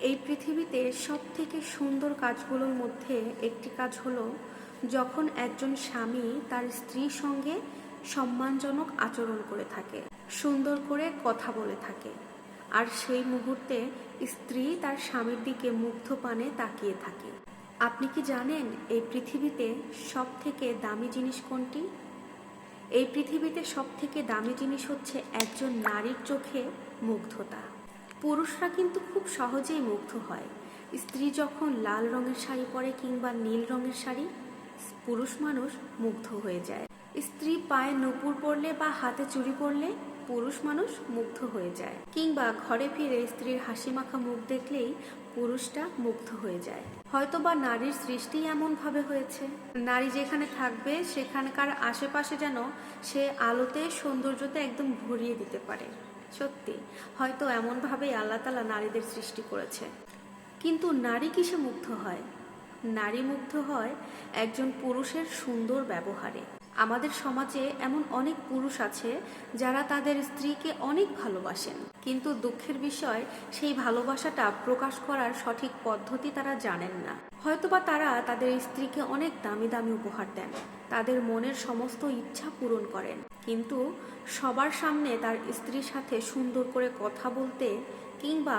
এই পৃথিবীতে সব থেকে সুন্দর কাজগুলোর মধ্যে একটি কাজ হলো, যখন একজন স্বামী তার স্ত্রীর সঙ্গে সম্মানজনক আচরণ করে থাকে, সুন্দর করে কথা বলে থাকে, আর সেই মুহূর্তে স্ত্রী তার স্বামীর দিকে মুগ্ধ পানে তাকিয়ে থাকে। আপনি কি জানেন এই পৃথিবীতে সব থেকে দামি জিনিস কোনটি? এই পৃথিবীতে সব থেকে দামি জিনিস হচ্ছে একজন নারীর চোখে মুগ্ধতা। পুরুষরা কিন্তু খুব সহজেই মুগ্ধ হয়। স্ত্রী যখন লাল রঙের শাড়ি পরে কিংবা নীল রঙের শাড়ি, পুরুষ মানুষ মুগ্ধ হয়ে যায়। স্ত্রী পায়ে নূপুর পরলে বা হাতে চুড়ি পরলে পুরুষ মানুষ মুগ্ধ হয়ে যায়। কিংবা ঘরে ফিরে স্ত্রীর হাসি মাখা মুখ দেখলেই পুরুষটা মুগ্ধ হয়ে যায়। হয়তো বা নারীর সৃষ্টি এমনভাবে হয়েছে। নারী যেখানে থাকবে, সেখানকার আশেপাশে যেন সে আলোতে, সৌন্দর্যতে একদম ভরিয়ে দিতে পারে। সত্যি হয়তো এমনভাবেই আল্লাহ তালা নারীদের সৃষ্টি করেছে। কিন্তু নারী কিসে মুগ্ধ হয়? নারী মুগ্ধ হয় একজন পুরুষের সুন্দর ব্যবহারে। আমাদের সমাজে এমন অনেক পুরুষ আছে যারা তাদের স্ত্রীকে অনেক ভালোবাসেন, কিন্তু দুঃখের বিষয় সেই ভালোবাসাটা প্রকাশ করার সঠিক পদ্ধতি তারা জানেন না। হয়তোবা তারা তাদের স্ত্রীকে অনেক দামি দামি উপহার দেন, তাদের মনের সমস্ত ইচ্ছা পূরণ করেন, কিন্তু সবার সামনে তার স্ত্রীর সাথে সুন্দর করে কথা বলতে কিংবা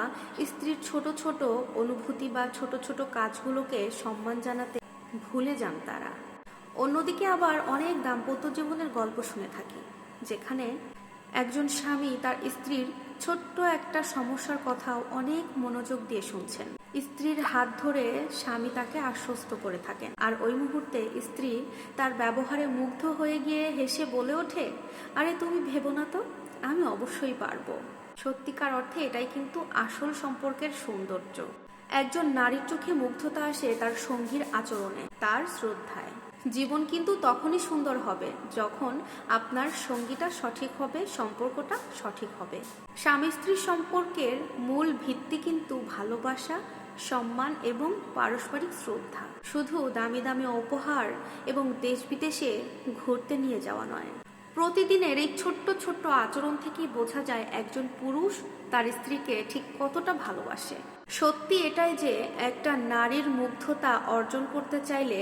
স্ত্রীর ছোট ছোট অনুভূতি বা ছোট ছোট কাজগুলোকে সম্মান জানাতে ভুলে যান তারা। অন্যদিকে আবার অনেক দাম্পত্য জীবনের গল্প শুনে থাকি, যেখানে একজন স্বামী তার স্ত্রীর ছোট্ট একটা সমস্যার কথাও অনেক মনোযোগ দিয়ে শুনছেন। স্ত্রীর হাত ধরে স্বামী তাকে আশ্বস্ত করে থাকেন, আর ওই মুহূর্তে স্ত্রী তার ব্যবহারে মুগ্ধ হয়ে গিয়ে হেসে বলে ওঠে, আরে তুমি ভেবো না তো, আমি অবশ্যই পারব। সত্যিকার অর্থে এটাই কিন্তু আসল সম্পর্কের সৌন্দর্য। একজন নারীর চোখে মুগ্ধতা আসে তার সঙ্গীর আচরণে, তার শ্রদ্ধায়। জীবন কিন্তু তখনই সুন্দর হবে যখন আপনার সঙ্গীটা সঠিক হবে, সম্পর্কটা সঠিক হবে। স্বামী স্ত্রীর সম্পর্কের মূল ভিত্তি কিন্তু ভালোবাসা, সম্মান এবং পারস্পরিক শ্রদ্ধা। শুধু দামি দামি উপহার এবং দেশ বিদেশে ঘুরতে নিয়ে যাওয়া নয়। প্রতিদিনের এই ছোট্ট ছোট্ট আচরণ থেকেই বোঝা যায় একজন পুরুষ তার স্ত্রীকে ঠিক কতটা ভালোবাসে। সত্যি এটাই যে একটা নারীর মুগ্ধতা অর্জন করতে চাইলে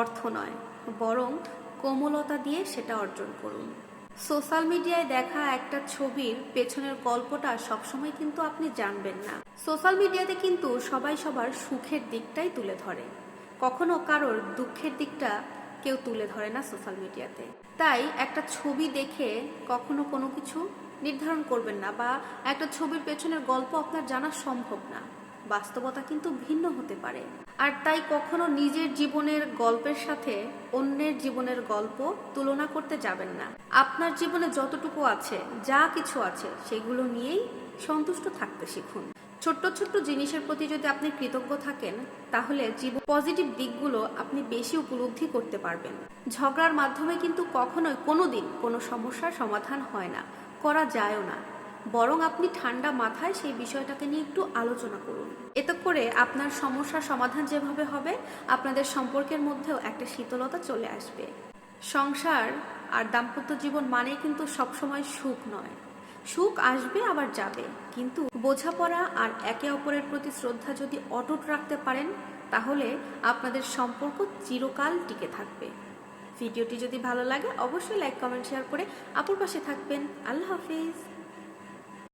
অর্থ নয়, বরং কোমলতা দিয়ে সেটা অর্জন করুন। সোশ্যাল মিডিয়ায় দেখা একটা ছবির পেছনের গল্পটা সবসময় কিন্তু আপনি জানবেন না। সোশ্যাল মিডিয়াতে কিন্তু সবাই সবার সুখের দিকটাই তুলে ধরে। কখনো কারোর দুঃখের দিকটা কেউ তুলে ধরে না সোশ্যাল মিডিয়াতে। তাই একটা ছবি দেখে কখনো কোনো কিছু নির্ধারণ করবেন না বা একটা ছবির পেছনের গল্প আপনার জানা সম্ভব না। বাস্তবতা কিন্তু ভিন্ন হতে পারে। আর তাই কখনো নিজের জীবনের গল্পের সাথে অন্যের জীবনের গল্প তুলনা করতে যাবেন না। আপনার জীবনে যতটুকু আছে, যা কিছু আছে, সেগুলো নিয়েই সন্তুষ্ট থাকতে শিখুন। ছোট্ট ছোট্ট জিনিসের প্রতি যদি আপনি কৃতজ্ঞ থাকেন, তাহলে জীবন পজিটিভ দিকগুলো আপনি বেশি উপলব্ধি করতে পারবেন। ঝগড়ার মাধ্যমে কিন্তু কখনোই কোনো দিন কোনো সমস্যার সমাধান হয় না, করা যায়ও না। বরং আপনি ঠান্ডা মাথায় সেই বিষয়টাকে নিয়ে একটু আলোচনা করুন। এতে করে আপনার সমস্যার সমাধান যেভাবে হবে, আপনাদের সম্পর্কের মধ্যেও একটা শীতলতা চলে আসবে। সংসার আর দাম্পত্য জীবন মানেই কিন্তু সবসময় সুখ নয়। সুখ আসবে, আবার যাবে। কিন্তু বোঝাপড়া আর একে অপরের প্রতি শ্রদ্ধা যদি অটুট রাখতে পারেন, তাহলে আপনাদের সম্পর্ক চিরকাল টিকে থাকবে। ভিডিওটি যদি ভালো লাগে, অবশ্যই লাইক কমেন্ট শেয়ার করে আপুর পাশে থাকবেন। আল্লাহ হাফিজ।